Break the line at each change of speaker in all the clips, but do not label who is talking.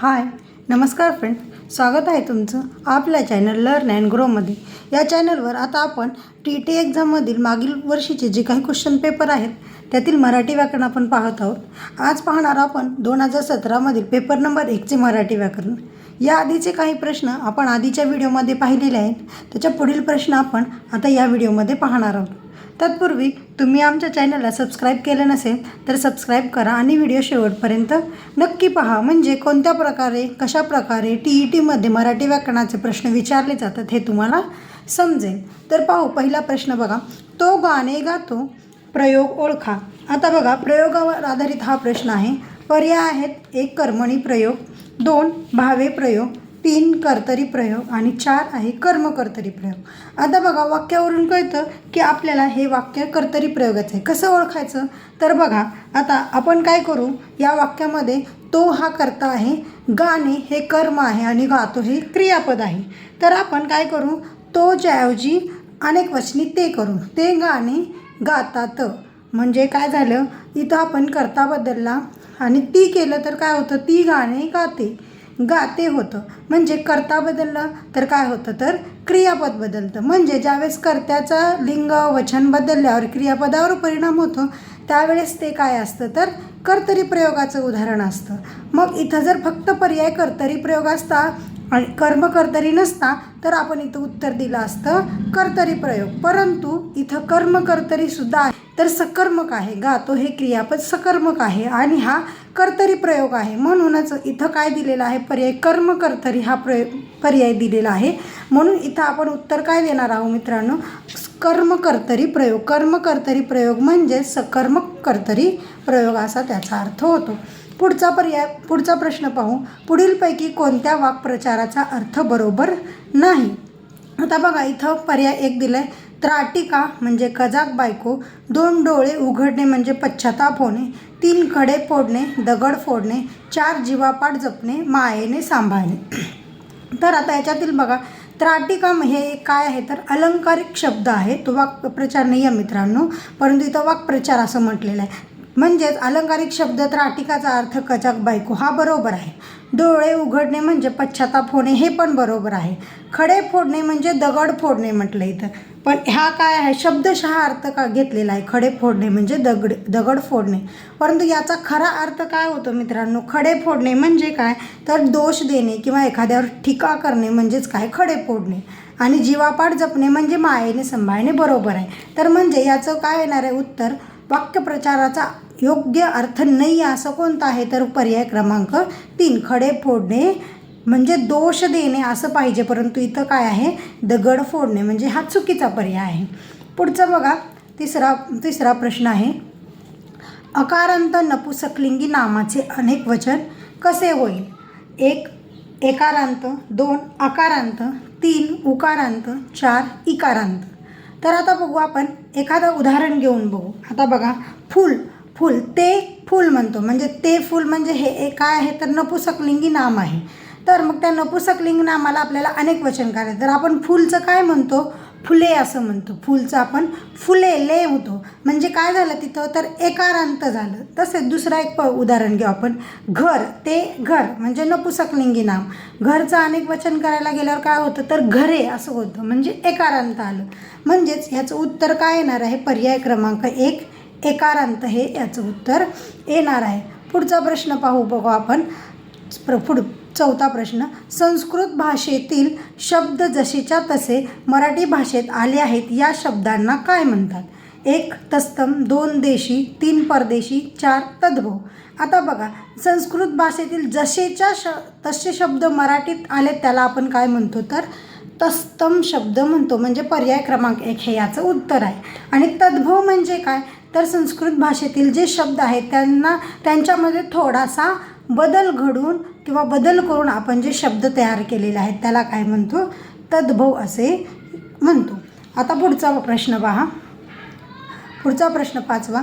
हाय नमस्कार फ्रेंड स्वागत आहे तुमचं आपल्या चॅनल लर्न अँड ग्रोमध्ये या चॅनलवर आता आपण टी टी एक्झाममधील मागील वर्षीचे जे काही क्वेश्चन पेपर आहेत त्यातील मराठी व्याकरण आपण पाहत आहोत. आज पाहणार आपण दोन हजार सतरामधील पेपर नंबर एकचे मराठी व्याकरण. या आधीचे काही प्रश्न आपण आधीच्या व्हिडिओमध्ये पाहिलेले आहेत. त्याच्या पुढील प्रश्न आपण आता या व्हिडिओमध्ये पाहणार आहोत. तत्पूर्वी तुम्ही आमच्या चॅनलला सबस्क्राईब केलं नसेल तर सबस्क्राईब करा आणि व्हिडिओ शेवटपर्यंत नक्की पहा. म्हणजे कोणत्या प्रकारे कशा प्रकारे टी ई टीमध्ये मराठी व्याकरणाचे प्रश्न विचारले जातात हे तुम्हाला समजेल. तर पाहू पहिला प्रश्न बघा. तो गाणे गातो प्रयोग ओळखा. आता बघा प्रयोगावर आधारित हा प्रश्न आहे. पर्याय आहेत एक कर्मणी प्रयोग दोन भावे प्रयोग तीन कर्तरी प्रयोग आणि चार आहे कर्मकर्तरी प्रयोग. आता बघा वाक्यावरून कळतं की आपल्याला हे वाक्य कर्तरी प्रयोगाचं आहे. कसं ओळखायचं? तर बघा आता आपण काय करू? या वाक्यामध्ये तो हा कर्ता आहे गाणे हे कर्म आहे आणि गातो हे क्रियापद आहे. तर आपण काय करू? तो ज्याऐवजी अनेक वचनी ते करू. ते गाणे गातात. म्हणजे काय झालं? इथं आपण कर्ता बदलला आणि ती केलं तर काय होतं? ती गाणे गाते. गाते होतं. म्हणजे कर्ता बदललं तर काय होतं? तर क्रियापद बदलतं. म्हणजे ज्यावेळेस कर्त्याचा लिंग वचन बदलल्यावर क्रियापदावर परिणाम होतो त्यावेळेस ते काय असतं? तर कर्तरी प्रयोगाचं उदाहरण असतं. मग इथं जर फक्त पर्याय कर्तरी प्रयोग असता आणि कर्म कर्तरी नसता तर आपण इथं उत्तर दिलं असतं कर्तरी प्रयोग. परंतु इथं कर्म कर्तरीसुद्धा आहे. तर सकर्मक आहे. गातो हे क्रियापद सकर्मक आहे आणि हा कर्तरी प्रयोग आहे. म्हणूनच इथं काय दिलेलं आहे? पर्याय कर्म कर्तरी हा प्रय पर्याय दिलेला आहे. म्हणून इथं आपण उत्तर काय देणार आहोत मित्रांनो? कर्म कर्तरी प्रयोग. कर्म कर्तरी प्रयोग म्हणजे सकर्मक कर्तरी प्रयोग असा त्याचा अर्थ होतो. पुढचा पर्याय पुढचा प्रश्न पाहू. पुढीलपैकी कोणत्या वाक्प्रचाराचा अर्थ बरोबर नाही? आता बघा इथं पर्याय एक दिला आहे त्राटिका म्हणजे कजाक बायको दोन डोळे उघडणे म्हणजे पश्चाताप होणे तीन कडे फोडणे दगड फोडणे चार जीवापाठ जपणे मायेने सांभाळणे. तर आता याच्यातील बघा त्राटिका हे काय आहे? तर अलंकारिक शब्द आहे. तो वाक्प्रचार नाही आहे मित्रांनो परंतु इथं वाक्प्रचार असं म्हटलेलं आहे. म्हणजेच अलंकारिक शब्द त्राटिकाचा अर्थ कचाक बायको हा बरोबर आहे. डोळे उघडणे म्हणजे पश्चाताप होणे हे पण बरोबर आहे. खडे फोडणे म्हणजे दगड फोडणे म्हटलं इथं. पण ह्या काय आहे? शब्दशः अर्थ का घेतलेला आहे? खडे फोडणे म्हणजे दगड दगड फोडणे. परंतु याचा खरा अर्थ काय होतो मित्रांनो? खडे फोडणे म्हणजे काय? तर दोष देणे किंवा एखाद्यावर टीका करणे म्हणजेच काय? खडे फोडणे. आणि जीवापाड जपणे म्हणजे मायेने सांभाळणे बरोबर आहे. तर म्हणजे याचं काय येणार आहे? उत्तर वाक्यप्रचाराचा योग्य अर्थ नाही आहे असं कोणतं आहे? तर पर्याय क्रमांक तीन. खडे फोडणे म्हणजे दोष देणे असं पाहिजे परंतु इथं काय आहे? दगड फोडणे म्हणजे हा चुकीचा पर्याय आहे. पुढचं बघा. तिसरा तिसरा प्रश्न आहे. अकारांत नपुसकलिंगी नामाचे अनेक वचन कसे होईल? एक एकारांत दोन अकारांत तीन उकारांत चार इकारांत. तर आता बघू आपण एखादं उदाहरण घेऊन बघू. आता बघा. फूल. फूल ते फूल म्हणतो. म्हणजे ते फूल म्हणजे हे एक काय आहे? तर नपुसकलिंगी नाम आहे. तर मग त्या नपुसकलिंग नामाला आपल्याला अनेक वचन करायचं. तर आपण फुलचं काय म्हणतो? फुले असं म्हणतो. फुलचं आपण फुले ले होतो. म्हणजे काय झालं तिथं? तर एकारांत झालं. तसेच दुसरा एक प उदाहरण घेऊ आपण. घर ते घर म्हणजे नपुसकलिंगी नाम घरचं अनेक वचन करायला गेल्यावर काय होतं? तर घरे असं होतं. म्हणजे एकारांत आलं. म्हणजेच ह्याचं उत्तर काय येणार आहे? पर्याय क्रमांक एक एकारांत हे याचं उत्तर येणार आहे. पुढचा प्रश्न पाहू बघू आपण. प्र पुढ चौथा प्रश्न. संस्कृत भाषेतील शब्द जसेच्या तसे मराठी भाषेत आले आहेत या शब्दांना काय म्हणतात? एक तस्तम दोन देशी तीन परदेशी चार तद्भव. आता बघा संस्कृत भाषेतील जसेच्या श तसे शब्द मराठीत आले त्याला आपण काय म्हणतो तर? तस्तम शब्द म्हणतो. म्हणजे पर्याय क्रमांक एक हे याचं उत्तर आहे. आणि तद्भव म्हणजे काय? तर संस्कृत भाषेतील जे शब्द आहेत त्यांना त्यांच्यामध्ये थोडासा बदल घडून किंवा बदल करून आपण जे शब्द तयार केलेले आहेत त्याला काय म्हणतो? तद्भव असे म्हणतो. आता पुढचा प्रश्न पहा. पुढचा प्रश्न पाचवा.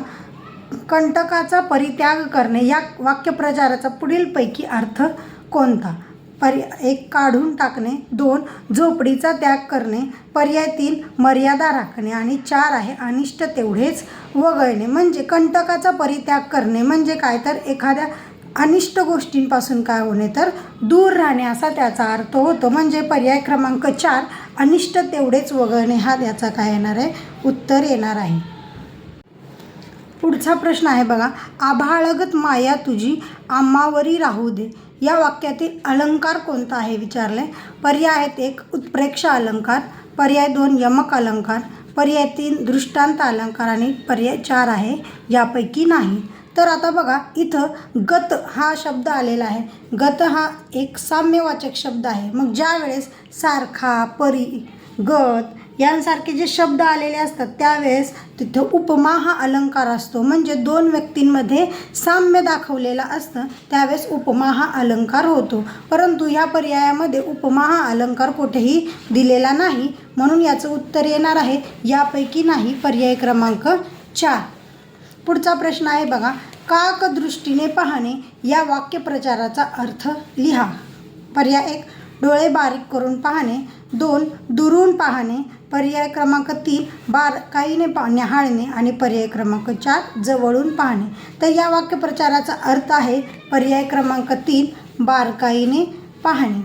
कंटकाचा परित्याग करणे या वाक्यप्रचाराचा पुढीलपैकी अर्थ कोणता? पर्याय एक काढून टाकणे. दोन झोपडीचा त्याग करणे. पर्याय तीन मर्यादा राखणे. आणि चार आहे अनिष्ट तेवढेच वगळणे. म्हणजे कंटकाचा परित्याग करणे. म्हणजे काय? तर एखाद्या अनिष्ट गोष्टींपासून काय होणे? तर दूर राहणे असा त्याचा अर्थ होतो. म्हणजे पर्याय क्रमांक चार अनिष्ट तेवढेच वगळणे. हा त्याचा काय येणार आहे? उत्तर येणार आहे. पुढचा प्रश्न आहे बघा. आभाळगत माया तुझी आम्हावरी राहू दे. या वाक्यातील अलंकार कोणता आहे विचारले? पर्याय आहेत एक उत्प्रेक्ष अलंकार पर्याय दोन यमक अलंकार पर्याय तीन दृष्टांत अलंकार आणि पर्याय चार आहे यापैकी नाही. तर आता बघा इथं गत हा शब्द आलेला आहे. गत हा एक साम्यवाचक शब्द आहे. मग ज्या वेळेस सारखा परी गत यांसारखे जे शब्द आलेले असतात त्यावेळेस तिथं उपमा हा अलंकार असतो. म्हणजे दोन व्यक्तींमध्ये साम्य दाखवलेलं असतं त्यावेळेस उपमा हा अलंकार होतो. परंतु ह्या पर्यायामध्ये उपमा हा अलंकार कुठेही दिलेला नाही. म्हणून याचं उत्तर येणार आहे यापैकी नाही. पर्याय क्रमांक चार. पुढचा प्रश्न आहे बघा. काक दृष्टीने पाहणे या वाक्यप्रचाराचा अर्थ लिहा. पर्याय एक. डोळे बारीक करून पाहणे दोन दुरून पाहणे पर्याय क्रमांक तीन बारकाईने पा न्याहाळणे आणि पर्याय क्रमांक चार जवळून पाहणे. तर या वाक्यप्रचाराचा अर्थ आहे पर्याय क्रमांक तीन बारकाईने पाहणे.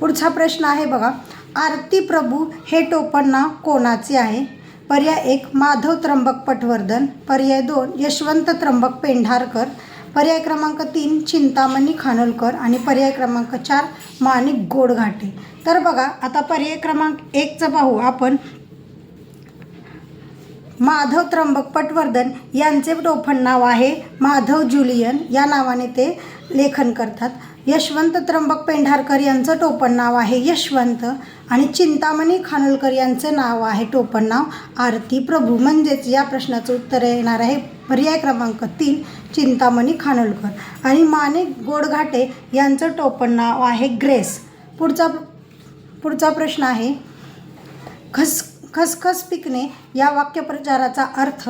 पुढचा प्रश्न आहे बघा आरती प्रभू हे टोपण नाव कोणाचे आहे? पर्याय एक माधव त्र्यंबक पटवर्धन पर्याय दोन यशवंत त्र्यंबक पेंढारकर. पर्याय क्रमांक तीन चिंतामणी खानोलकर आणि पर्याय क्रमांक चार माणिक गोडघाटे. तर बघा आता पर्याय क्रमांक एकचं पाहू आपण. माधव त्र्यंबक पटवर्धन यांचे टोपण नाव आहे. माधव जुलियन या नावाने ते लेखन करतात. यशवंत त्र्यंबक पेंढारकर यांचं टोपण नाव आहे यशवंत आणि चिंतामणी खानोलकर यांचं नाव आहे टोपण नाव आरती प्रभू. म्हणजेच या प्रश्नाचं उत्तर येणार आहे. पर्याय क्रमांक तीन चिंतामणी खानोलकर आणि माणिक गोडघाटे यांचं टोपण नाव आहे ग्रेस. पुढचा पुढचा प्रश्न आहे खस खसखस पिकणे या वाक्यप्रचाराचा अर्थ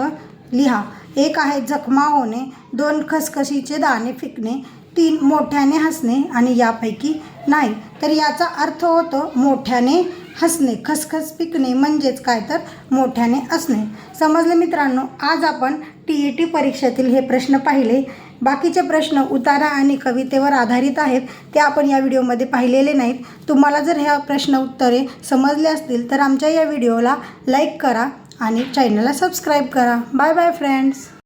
लिहा. एक आहे जखमा होणे दोन खसखशीचे दाणे फिकणे तीन मोठ्याने हसणे आणि यापैकी नाही. तर याचा अर्थ होतो मोठ्याने हसणे खसखस पिकणे म्हणजेच काय तर मोठ्याने असणे. समजले मित्रांनो? आज आपण टी ई टी परीक्षेतील हे प्रश्न पाहिले. बाकीचे प्रश्न उतारा आणि कवितेवर आधारित आहेत ते आपण या व्हिडिओमध्ये पाहिलेले नाहीत. तुम्हाला जर ह्या प्रश्न उत्तरे समजले असतील तर आमच्या या व्हिडिओला लाईक करा आणि चॅनलला सबस्क्राईब करा. Bye bye friends!